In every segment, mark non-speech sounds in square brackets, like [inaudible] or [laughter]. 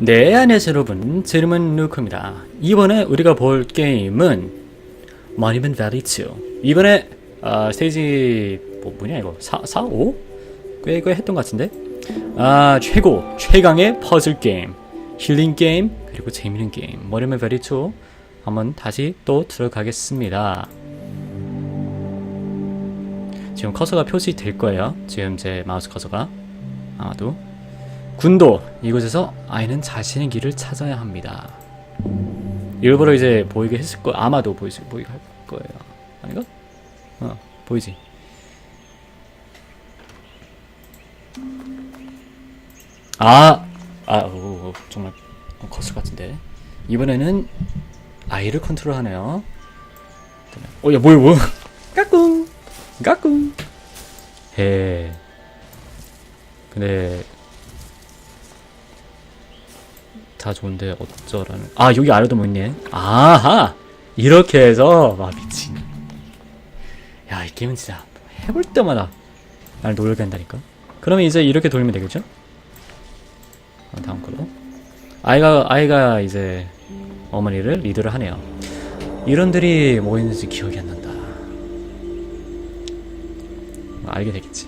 네, 안녕하세요 여러분. 제 이름은 루크입니다. 이번에 우리가 볼 게임은 머니맨 밸리 2. 이번에 아, 스테이지 뭐 뭐냐 이거 4, 4, 5? 꽤, 꽤 했던 것 같은데 아 최고 최강의 퍼즐 게임 힐링 게임 그리고 재밌는 게임 머니맨 밸리 2 한번 다시 또 들어가겠습니다. 지금 커서가 표시될 거예요. 지금 제 마우스 커서가 아마도 군도 이곳에서 아이는 자신의 길을 찾아야 합니다. 일부러 이제 보이게 했을 거 아마도 보이지 보이게 할 거예요. 아닌가? 어 보이지. 아, 아, 오, 오, 정말 커스 같은데 이번에는 아이를 컨트롤하네요. 어, 야, 뭐야, 뭐야? [laughs] 까꿍, 까꿍. 해. 근데 다 좋은데 어쩌라는 아 여기 아래도 뭐 있네. 아하! 이렇게 해서. 와 미친. 야 이 게임은 진짜 해볼 때마다 날 놀게 한다니까? 그러면 이제 이렇게 돌리면 되겠죠? 어, 다음 걸로. 아이가 아이가 이제 어머니를 리드를 하네요. 이런들이 뭐 있는지 기억이 안 난다. 뭐 알게 되겠지.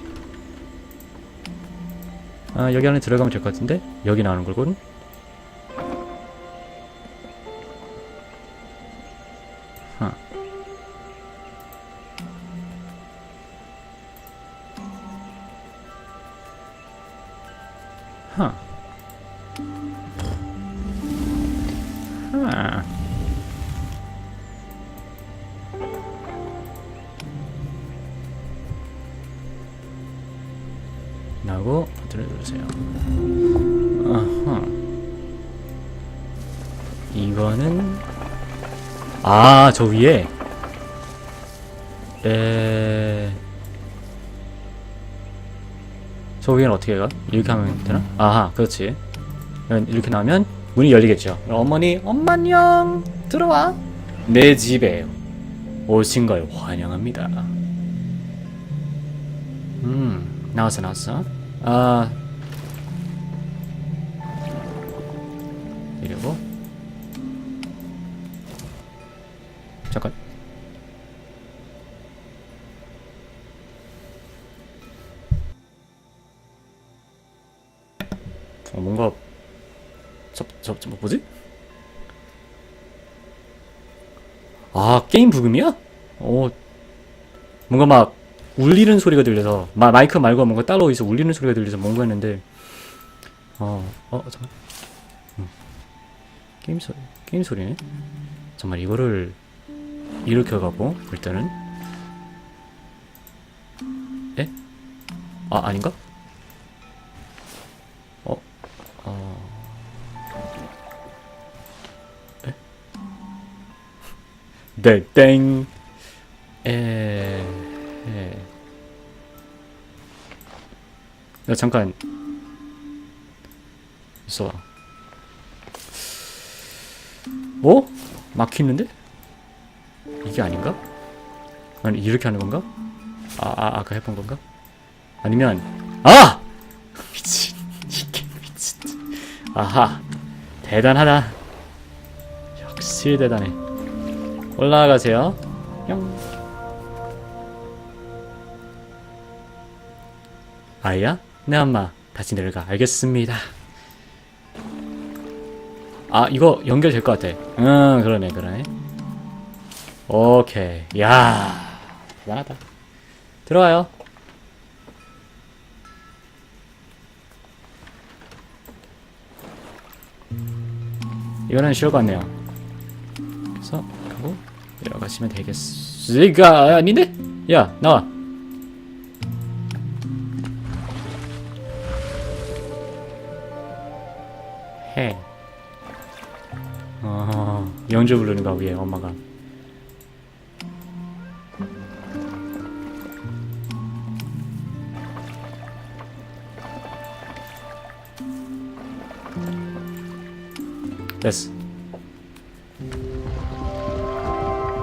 아 여기 안에 들어가면 될 것 같은데? 여기 나오는 걸군 하. 하. 나고 버튼을 누르세요. 아하. 이거는 아, 저 위에. 에. 저 위에는 어떻게 가? 이렇게 하면 되나? 아하, 그렇지. 이렇게 나오면 문이 열리겠죠. 어머니, 엄마 안녕. 들어와. 내 집에 오신 걸 환영합니다. 음, 나왔어, 나왔어. 아. 어, 뭔가 저, 저, 저 뭐지? 아 게임 부금이야? 어 뭔가 막 울리는 소리가 들려서 마, 마이크 말고 뭔가 따로 있어 울리는 소리가 들려서 뭔가 했는데 어어 잠깐 음. 게임 소리 게임 소리네 정말 이거를 이렇게 가고 일단은 에? 아 아닌가? 네, 땡. 에... 에... 나 잠깐 있어봐. 어? 막히는데? 이게 아닌가? 아니 이렇게 하는 건가? 아, 아 아까 해본 건가? 아니면 아 [laughs] 미친 이게 미친 아하 대단하다 역시 대단해 올라가세요 뿅 아이야 네 엄마 다시 내려가 알겠습니다 아 이거 연결될 것 같아 응 그러네 그러네 오케이. 야 대단하다. 들어와요. 이거는 쉬울 것 같네요. 내려가시면 되겠으니까 아닌데? 야 나와. 해. 어, 영주 부르는가 위에 엄마가.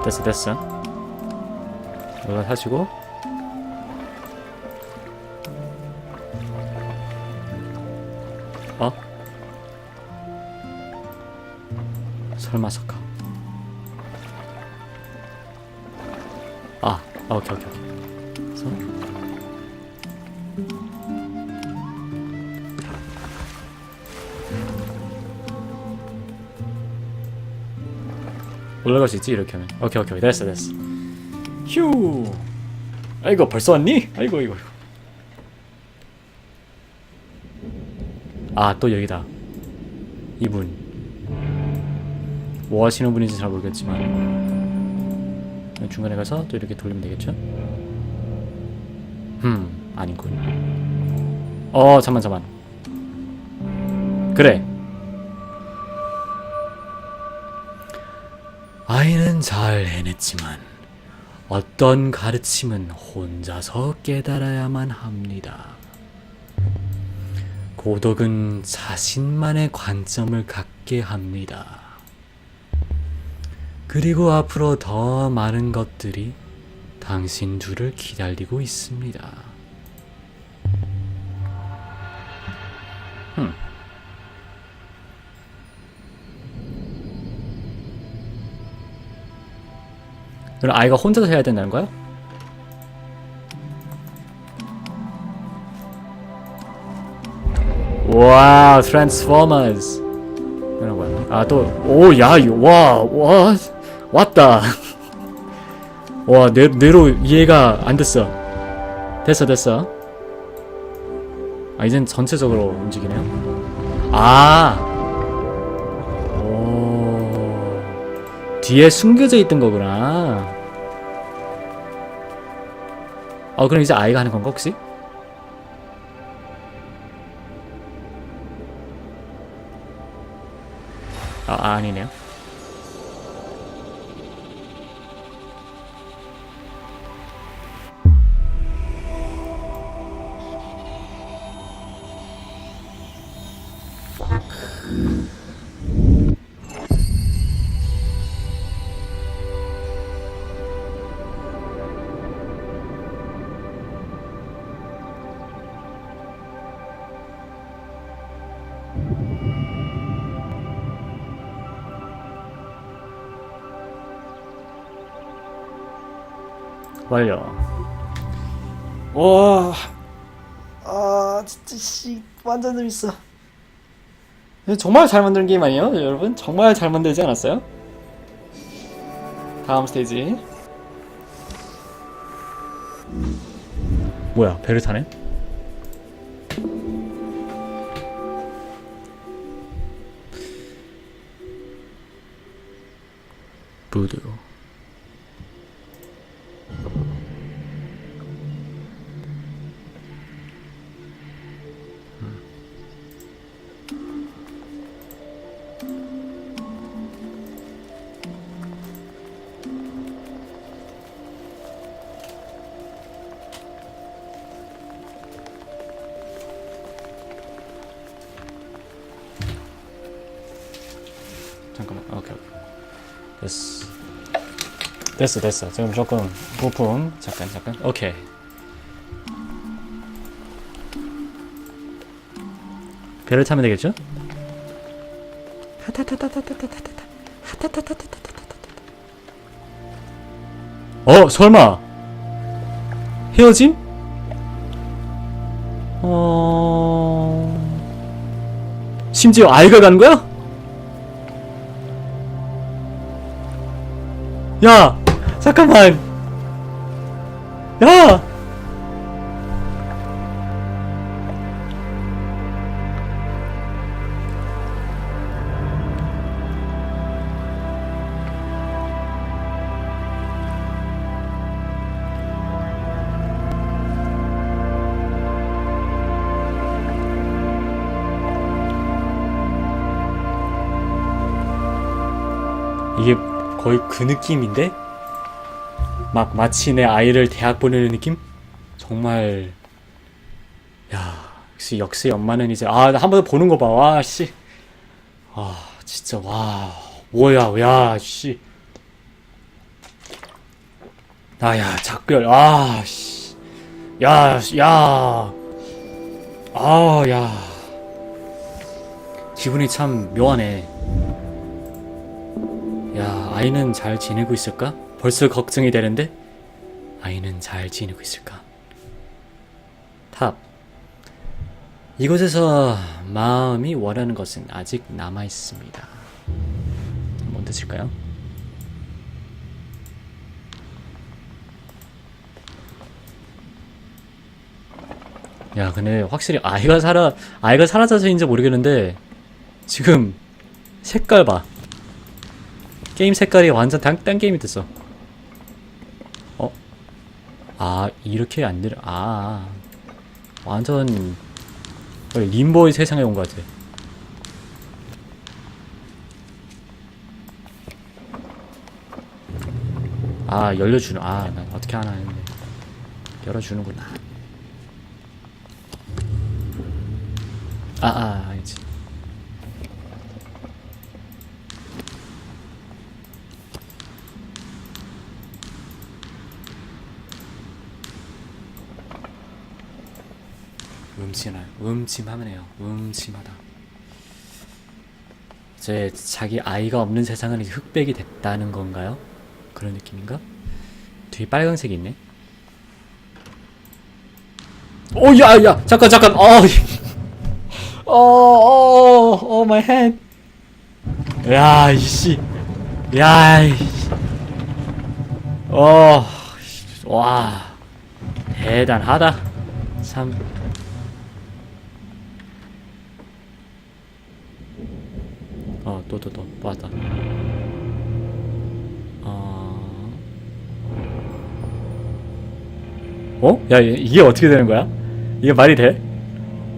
됐어 됐어. 이거 사시고. 어? 설마 석가 아, 아 오케이 오케이. 올라갈 수 있지 이렇게 하면. 오케이, 오케이, 됐어, 됐어. 휴. 아이고 벌써 왔니? 아이고, 아이고, 아이고. 아, 또 여기다. 이분. 뭐 하시는 분인지 잘 모르겠지만 중간에 가서 또 이렇게 돌리면 되겠죠? 음 아니군 어 잠만 잠만 그래 아이는 잘 해냈지만 어떤 가르침은 혼자서 깨달아야만 합니다 고독은 자신만의 관점을 갖게 합니다. 그리고 앞으로 더 많은 것들이 당신 둘을 기다리고 있습니다. 그럼 아이가 혼자서 해야 된다는 거야? 와우, 트랜스포머스. 이런 거야. 아, 또, 오, 야, 와, 와, 왔다. [laughs] 와, 내, 내로 이해가 안 됐어. 됐어, 됐어. 아, 이젠 전체적으로 움직이네요. 아. 뒤에 숨겨져 있던 거구나. 어, 그럼 이제 아이가 하는 건가, 혹시? 아, 아 아니네요. 완료. 와, 아 진짜 씨 완전 재밌어. 정말 잘 만든 게임 아니에요, 여러분? 정말 잘 만들지 않았어요? 다음 스테이지. 뭐야, 배를 타네? 잠깐 됐어, 됐어. 지금 조금 부품. 잠깐, 잠깐. 오케이. 배를 타면 되겠죠? 어, 설마. 헤어짐? 어. 심지어 아이가 가는 거야? 야! 잠깐만! 야! 이게 거의 그 느낌인데? 막 마치 내 아이를 대학 보내는 느낌? 정말 야 역시 역시 엄마는 이제 아 한 번 더 보는 거 봐. 와 씨. 아 진짜 와 뭐야 야씨. 아야 작별 아씨 야야. 아야. 기분이 참 묘하네. 야, 아이는 잘 지내고 있을까? 벌써 걱정이 되는데? 아이는 잘 지내고 있을까? 탑. 이곳에서 마음이 원하는 것은 아직 남아 있습니다. 뭔 뜻일까요? 야, 근데 확실히 아이가 살아, 아이가 사라져서인지 모르겠는데, 지금 색깔 봐. 게임 색깔이 완전 딴, 딴 게임이 됐어. 어? 아, 이렇게 안 들어. 아. 완전 림보의 세상에 온 것 같아. 아, 열려주는, 아, 나 어떻게 하나 했는데. 열어주는구나. 아, 아, 알지. 음침하, 음침하네요. 음침하다. 제 자기 아이가 없는 세상은 이제 흑백이 됐다는 건가요? 그런 느낌인가? 뒤에 빨간색이 있네. 오, 야, 야, 잠깐, 잠깐, [laughs] 어, 어, 어, 어, my hand. 야, 이씨, 야, 이씨, 어, 와, 대단하다. 참. 또, 또, 또, 왔다. 어. 어? 야, 이- 이게 어떻게 되는 거야? 이게 말이 돼?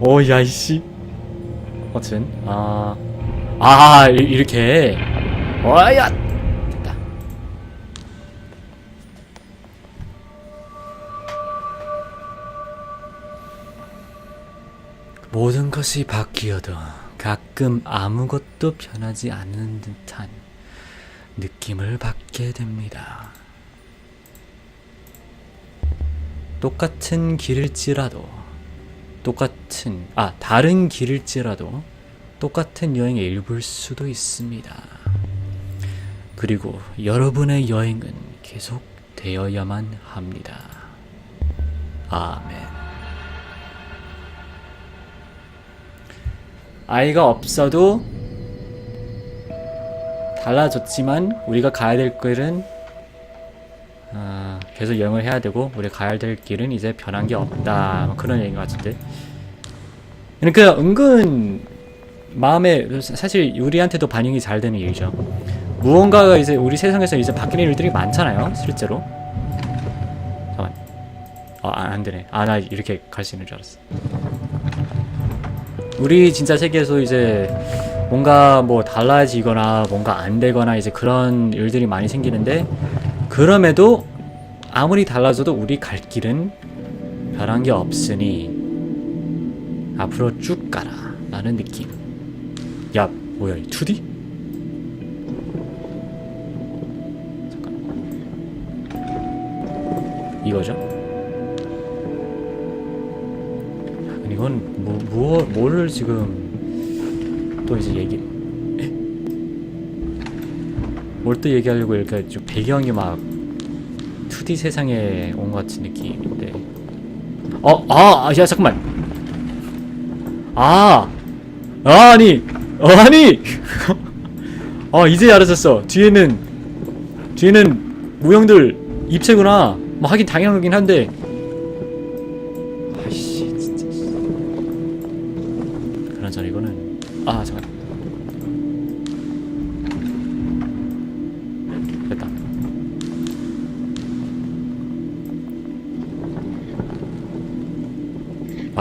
오, 야, 이씨. 어쨌든, 아. 아, 이- 이렇게. 어, 야! 됐다. 모든 것이 바뀌어도 가끔 아무것도 변하지 않는 듯한 느낌을 받게 됩니다. 똑같은 길일지라도 똑같은 아 다른 길일지라도 똑같은 여행의 일부일 수도 있습니다. 그리고 여러분의 여행은 계속 되어야만 합니다. 아멘. 아이가 없어도 달라졌지만 우리가 가야 될 길은 아, 계속 여행을 해야 되고 우리가 가야 될 길은 이제 변한 게 없다. 뭐 그런 얘기인 것 같은데. 그러니까 은근 마음에 사실 우리한테도 반영이 잘 되는 일이죠. 무언가가 이제 우리 세상에서 이제 바뀌는 일들이 많잖아요 실제로. 잠깐 아안 안 되네. 아 나 이렇게 갈 수 있는 줄 알았어 우리 진짜 세계에서 이제 뭔가 뭐 달라지거나 뭔가 안 되거나 이제 그런 일들이 많이 생기는데 그럼에도 아무리 달라져도 우리 갈 길은 변한 게 없으니 앞으로 쭉 가라 라는 느낌 야 뭐야 이 2D? 잠깐 이거죠? 이건 뭐, 뭐, 뭐를 지금 또 이제 얘기 뭘 또 얘기하려고 이렇게 좀 배경이 막 2D 세상에 온 것 같은 느낌인데. 어, 아, 아, 야, 잠깐만. 아, 아 아니, 어, 아니. 아, [laughs] 이제 알아졌어. 뒤에는 뒤에는 모형들 입체구나. 뭐 하긴 당연하긴 한데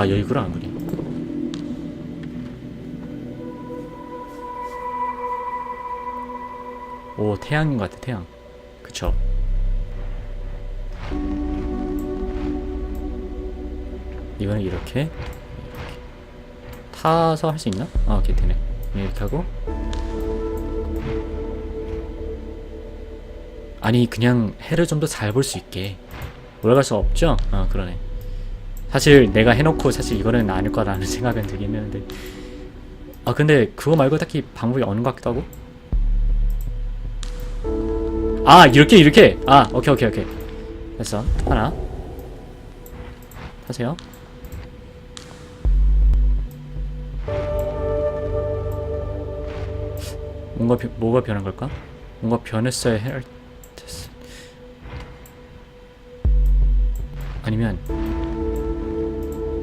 아 여기구나 아무리. 오 태양인 것 같아 태양. 그쵸? 이거는 이렇게 이렇게. 타서 할 수 있나? 아 오케이 되네. 이렇게 하고. 아니 그냥 해를 좀 더 잘 볼 수 있게. 올라갈 수 없죠? 아 그러네 사실 내가 해놓고 사실 이거는 아닐 거라는 [laughs] 생각은 들긴 했는데. 아 근데 그거 말고 딱히 방법이 없는 것 같기도 하고. 아 이렇게 이렇게? 아 오케이 오케이 오케이. 됐어. 하나. 타세요. 뭔가 변- 뭐가 변한 걸까? 뭔가 변했어야 할 됐어. 아니면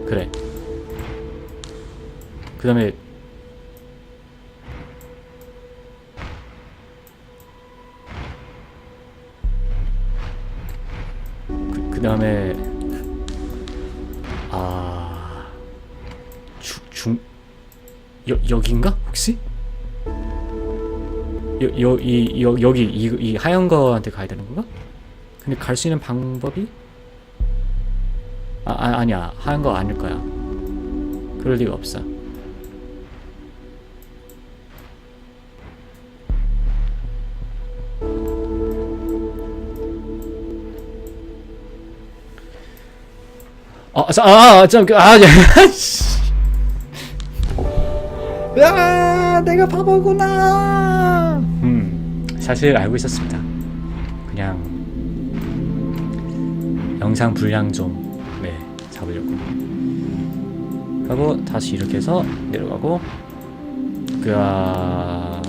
그래 그 다음에 그, 그 다음에 아 중, 중 여, 여긴가 혹시? 여, 여, 이, 여, 여기 이, 이 하얀 거한테 가야 되는 건가? 근데 갈 수 있는 방법이? 아, 아 아니야 하얀 거 아닐 거야 그럴 리가 없어 아, 자, 아, 아, 좀, 그, 아, 야, [laughs] 씨. 야, 내가 바보구나. 음, 사실 알고 있었습니다. 그냥 영상 분량 좀, 네, 잡으려고. 하고 다시 이렇게 해서 내려가고, 그, 아,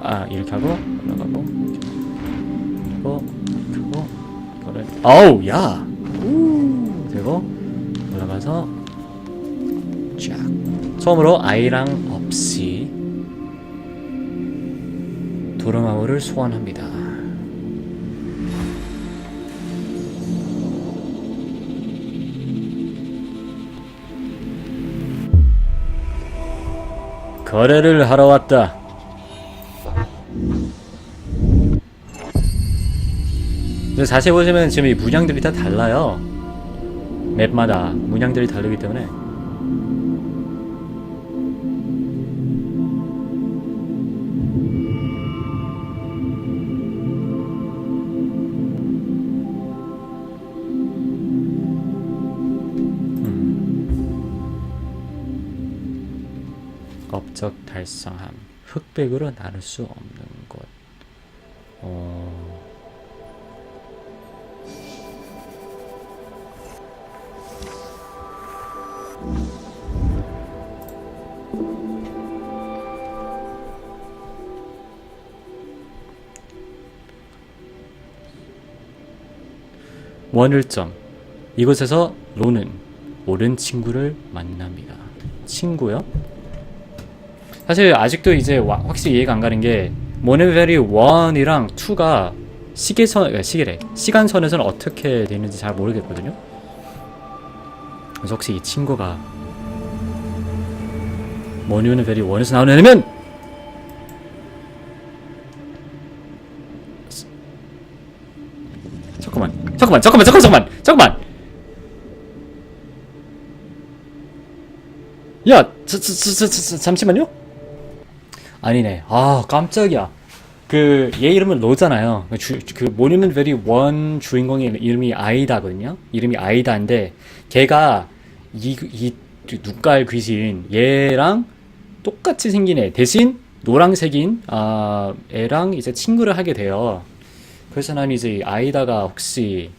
아 이렇게 하고 올라가고, 하고, 이렇게 하고, 이거를, 아우, 야, 우, 되고 올라가서 쫙. 처음으로 아이랑 없이 도르마무를 소환합니다. 거래를 하러 왔다. 근데 자세히 보시면 지금 이 문양들이 다 달라요. 맵마다 문양들이 다르기 때문에 업적 달성함 흑백으로 나눌 수 없는 것 어... 원을점 이곳에서 로는 옳은 친구를 만납니다. 친구요? 사실 아직도 이제 와- 확실히 이해가 안 가는 게 모네베리 1이랑 2가 시계선 아, 시계래. 시간선에서는 어떻게 되는지 잘 모르겠거든요. 그래서 혹시 이 친구가 모네베리 1에서 나오는 애면 잠깐만 잠깐만 잠깐만 잠깐만 잠깐만 야 잠시만요 아니네. 아, 깜짝이야. 그, 얘 이름은 로잖아요. 그 주, 그, 모니먼 베리 원 주인공의 이름이 아이다거든요? 이름이 아이다인데, 걔가, 이, 이, 눈깔 귀신, 얘랑 똑같이 생긴 애. 대신, 노랑색인, 아, 애랑 이제 친구를 하게 돼요. 그래서 난 이제 이 아이다가 혹시,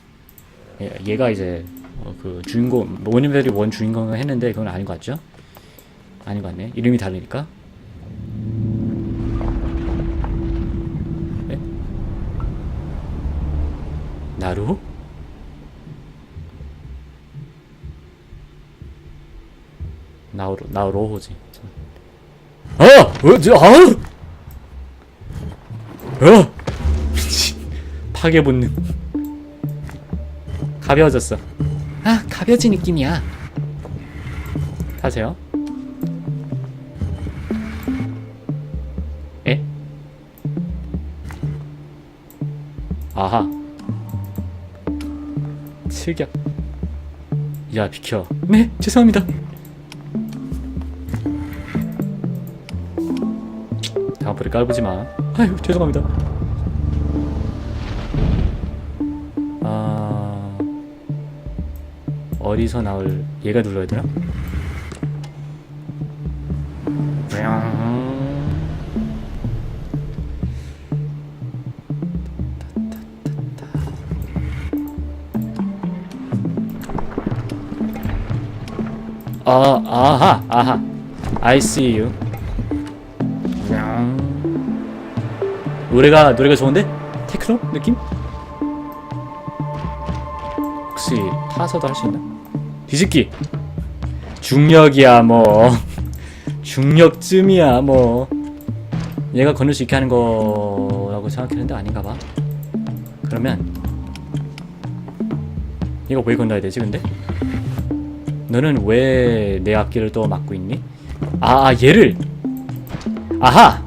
얘- 얘가 이제, 어, 그, 주인공, 모니먼 베리 원 주인공을 했는데, 그건 아닌 것 같죠? 아닌 것 같네. 이름이 다르니까. 나루? 나우로 나우로호지. 어! 어! 저, 아우! 어! 파괴 본능. 가벼워졌어. 아, 가벼워진 느낌이야. 타세요. 에? 아하. 실격. 야, 비켜. 네, 죄송합니다. 다음번에 깔보지 마. 아유, 죄송합니다. 아, 어디서 나올 얘가 눌러야 되나? 아, 아하, 아하. I see you. 냥. 노래가 노래가 좋은데? 테크노 느낌? 혹시 타서도 할 수 있나? 뒤집기. 중력이야 뭐. [laughs] 중력쯤이야 뭐. 얘가 건널 수 있게 하는 거라고 생각했는데 아닌가 봐. 그러면 이거 왜 건너야 되지 근데? 너는 왜내 앞길을 또 막고 있니? 아, 아 얘를 아하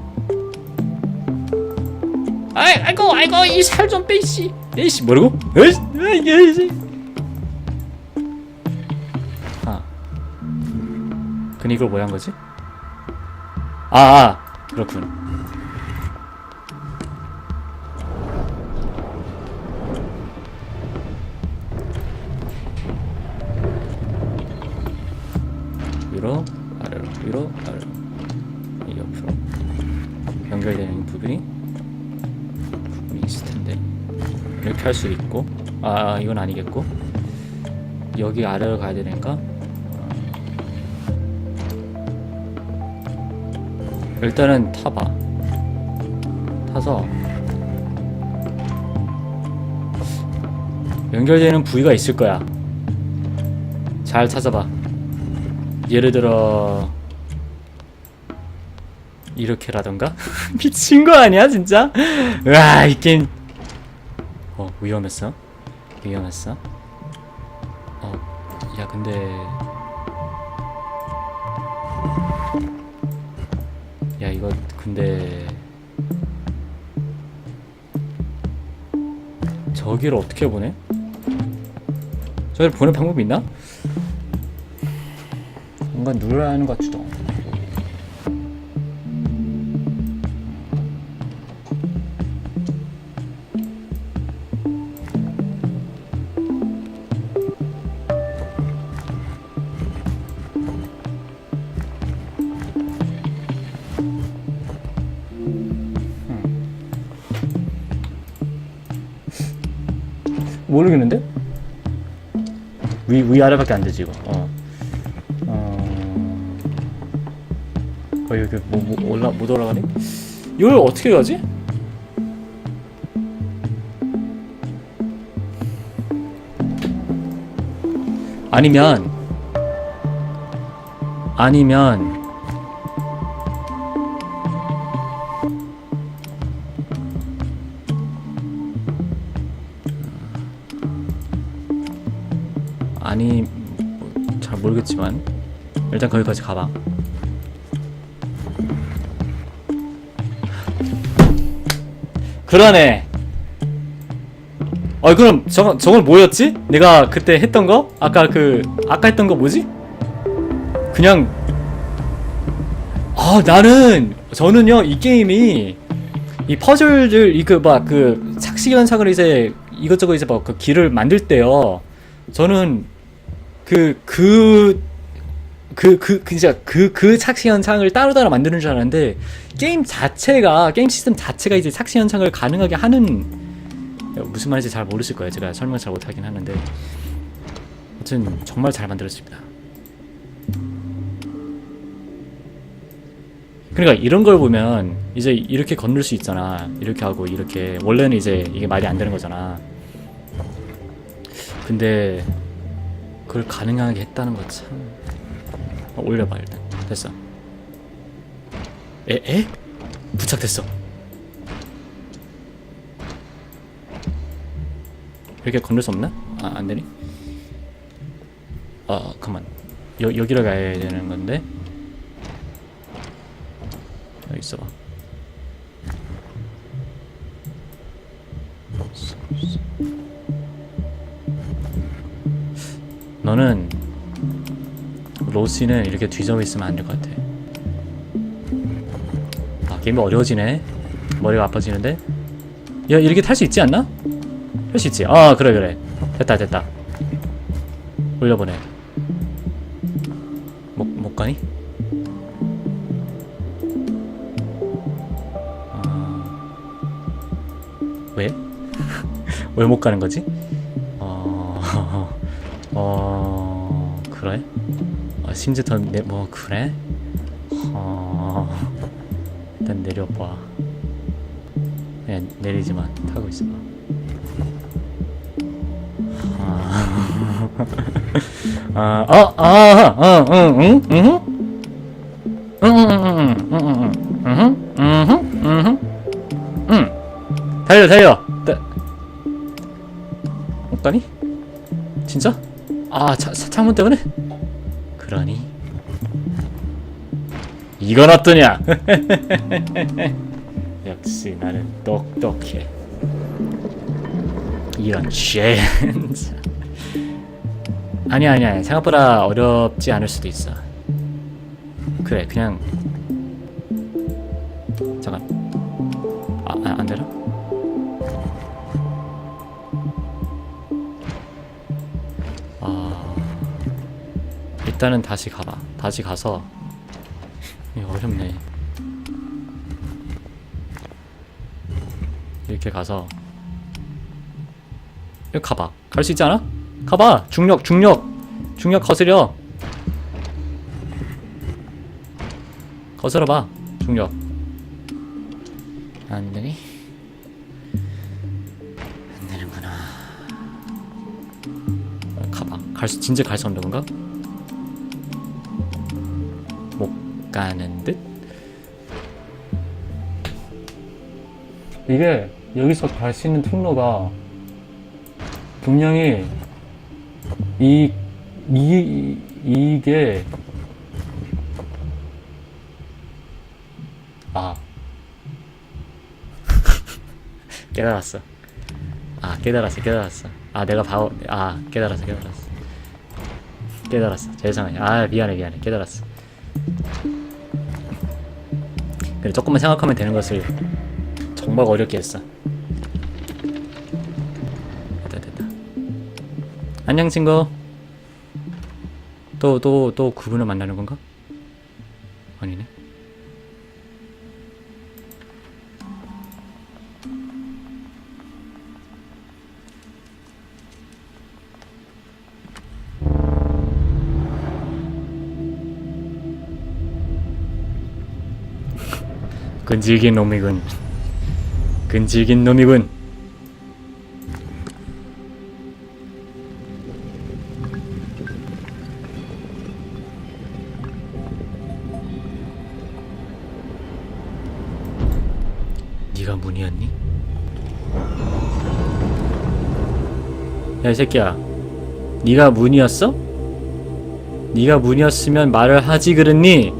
아이, 아이고 아이고 이 살 좀 빼씨 에이씨 뭐라고? 에이씨 에이씨 아 근데 이걸 뭐한 거지? 아, 아 그렇군 할수 있고 아 이건 아니겠고 여기 아래로 가야 되니까. 일단은 타봐. 타서. 연결되는 부위가 있을 거야. 잘 찾아봐. 예를 들어 이렇게라던가? [laughs] 미친 거 아니야 진짜? 으아 이 게임 어 위험했어? 위험했어? 어 야 근데 야 이거 근데 저기를 어떻게 보내? 저기를 보낼 방법이 있나? 뭔가 눌러야 하는 것 같지도 모르겠는데? 위, 위 아래밖에 안 되지 이거 어. 어... 어 여기 뭐, 뭐 올라 못 올라가니? 이걸 어떻게 가지? 아니면 아니면 거기까지 가봐. 그러네. 어 그럼 저건 저건 뭐였지? 내가 그때 했던 거? 아까 그 아까 했던 거 뭐지? 그냥 아 나는 저는요 이 게임이 이 퍼즐들 이그막그 착시 현상을 이제 이것저것 이제 막 그 길을 만들 때요 저는 그그 그 그 그 진짜 그 그 착시 현상을 따로따로 만드는 줄 알았는데 게임 자체가 게임 시스템 자체가 이제 착시 현상을 가능하게 하는 무슨 말인지 잘 모르실 거예요. 제가 설명 잘 못하긴 하는데 아무튼 정말 잘 만들었습니다. 그러니까 이런 걸 보면 이제 이렇게 건널 수 있잖아. 이렇게 하고 이렇게 원래는 이제 이게 말이 안 되는 거잖아. 근데 그걸 가능하게 했다는 거 참. 어, 올려봐 일단. 됐어. 에? 에? 부착됐어. 이렇게 건널 수 없나? 아, 안 되니? 아, 그만. 여, 여기로 가야 되는 건데. 여기 있어봐. 너는 로시는 이렇게 뒤져 있으면 안 될 것 같아. 아 게임이 어려워지네. 머리가 아파지는데. 야 이렇게 탈 수 있지 않나? 할 수 있지. 아 그래 그래. 됐다 됐다. 올려보내. 못, 못 가니? 아... 왜? [laughs] 왜 못 가는 거지? 심지어 더뭐 그래? 어 일단 내려봐 그냥 내리지만 타고 있어 아, 어, 아, 어, 응, 응, 응, 응, 응, 응, 응, 응, 응, 응, 응, 달려, 달려. 다- 못 가니? 진짜? 아, 차, 차- 창문 때문에? 이건 어떠냐? [laughs] 역시 나는 똑똑해. 이런 젠장. 아니야 아니야 생각보다 어렵지 않을 수도 있어 그래 그냥 잠깐 아, 아, 안 되나? 아 일단은 다시 가봐 다시 가서 어렵네. 이렇게 가서. 여기 가봐. 갈 수 있지 않아? 가봐! 중력 중력! 중력 거스려! 거스러봐. 중력. 안되니? 안되는구나. 가봐. 갈 수 진짜 갈 수 없는 건가? 못 가는 듯? 이게 여기서 갈 수 있는 통로가 분명히 이, 이, 이게, 아. [laughs] 깨달았어. 아, 깨달았어, 깨달았어. 아, 내가 바보, 아, 깨달았어, 깨달았어. 깨달았어. 죄송해. 아, 미안해, 미안해. 깨달았어. 그래, 조금만 생각하면 되는 것을 정말 어렵게 했어. 됐다, 됐다. 안녕 친구. 또 또 또 그분을 만나는 건가? 아니네. 근질긴 놈이군. 근질긴 놈이군. 네가 문이었니? 야, 이 새끼야. 네가 문이었어? 네가 문이었으면 말을 하지 그랬니?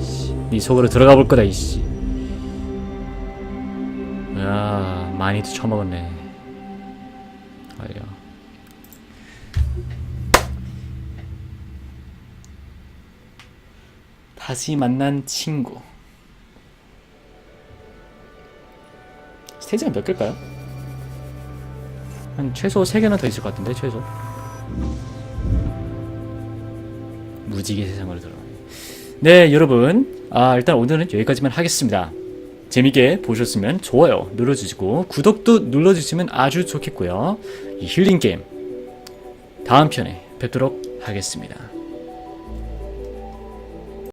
씨, 네 속으로 들어가 볼 거다, 이씨. 많이도 처먹었네. 아야. 다시 만난 친구. 스테이지가 몇 개일까요? 한 최소 3개는 더 있을 것 같은데 최소 무지개 세상으로 들어 네 여러분 아 일단 오늘은 여기까지만 하겠습니다 재밌게 보셨으면 좋아요 눌러주시고 구독도 눌러주시면 아주 좋겠고요. 이 힐링 게임 다음 편에 뵙도록 하겠습니다